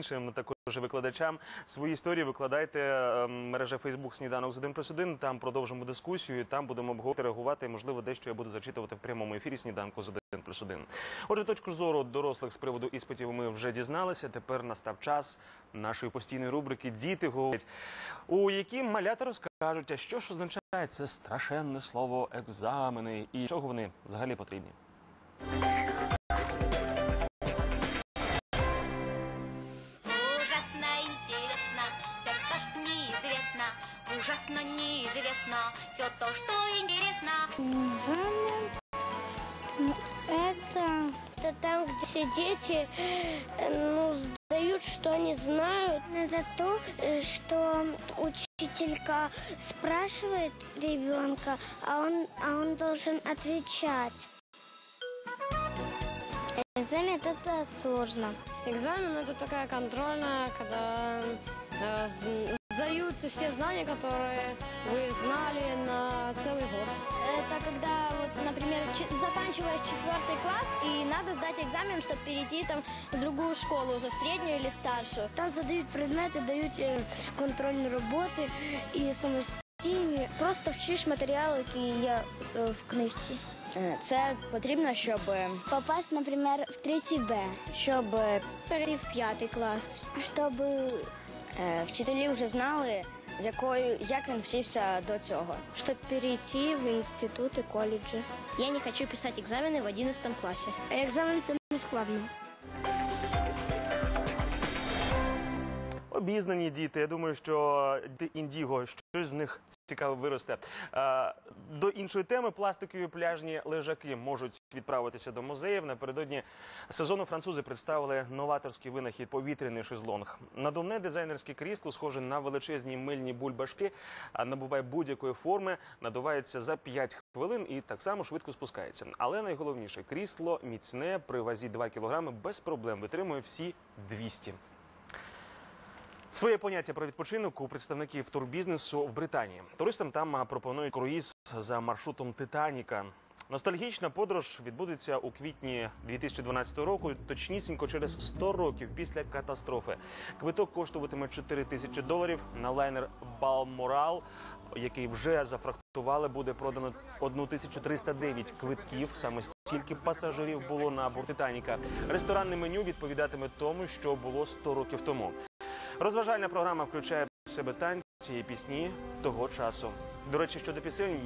іншим також викладачам. Свої історії викладайте е, мережа Фейсбук Сніданок з 1 плюс 1. Там продовжимо дискусію. Там будемо обговорювати, реагувати. Можливо, дещо я буду зачитувати в прямому ефірі сніданку з 1 плюс 1. Отже, точку зору дорослих з приводу іспитів ми вже дізналися. Тепер настав час нашої постійної рубрики Діти говорять, у якій малята розкажуть, а що ж означає це страшенне слово екзамени і чого вони взагалі потрібні. Ужасно неизвестно все то, что интересно. Экзамен ну, это, это там, где все дети э, ну, сдают, что они знают. Это то, что учителька спрашивает ребенка, а он, а он должен отвечать. Экзамен это сложно. Экзамен это такая контрольная, когда э, з- сдают все знания, которые вы знали на целый год. Это когда, вот, например, че- заканчиваешь четвертый класс и надо сдать экзамен, чтобы перейти там в другую школу, уже в среднюю или в старшую. Там задают предмети, дають е, контрольні роботи і самостійні. Просто вчиш матеріал, який є е, в книжці. Це потрібно, щоб Попасть, наприклад, в 3 Б, щоб перейти в п'ятий клас, щоб е, вчителі вже знали, з якою як він вчився до цього. щоб перейти в інститути, коледжі. Я не хочу писати екзамени в 11 класі. Екзамен це не складно. Обізнані діти. Я думаю, що індіго щось з них цікаве виросте. Е, До іншої теми пластикові пляжні лежаки можуть відправитися до музеїв. Напередодні сезону французи представили новаторський винахід повітряний шезлонг. Надувне дизайнерське крісло, схоже на величезні мильні бульбашки, набуває будь-якої форми, надувається за 5 хвилин і так само швидко спускається. Але найголовніше крісло міцне при вазі 2 кг без проблем витримує всі 200. Своє поняття про відпочинок у представників турбізнесу в Британії. Туристам там пропонують круїз за маршрутом Титаніка. Ностальгічна подорож відбудеться у квітні 2012 року, точнісінько через 100 років після катастрофи. Квиток коштуватиме 4 тисячі доларів. На лайнер Балморал, який вже зафрахтували, буде продано 1309 квитків. Саме стільки пасажирів було на борт Титаніка. Ресторанне меню відповідатиме тому, що було 100 років тому. Розважальна програма включає в себе танці і пісні того часу. До речі, щодо пісень,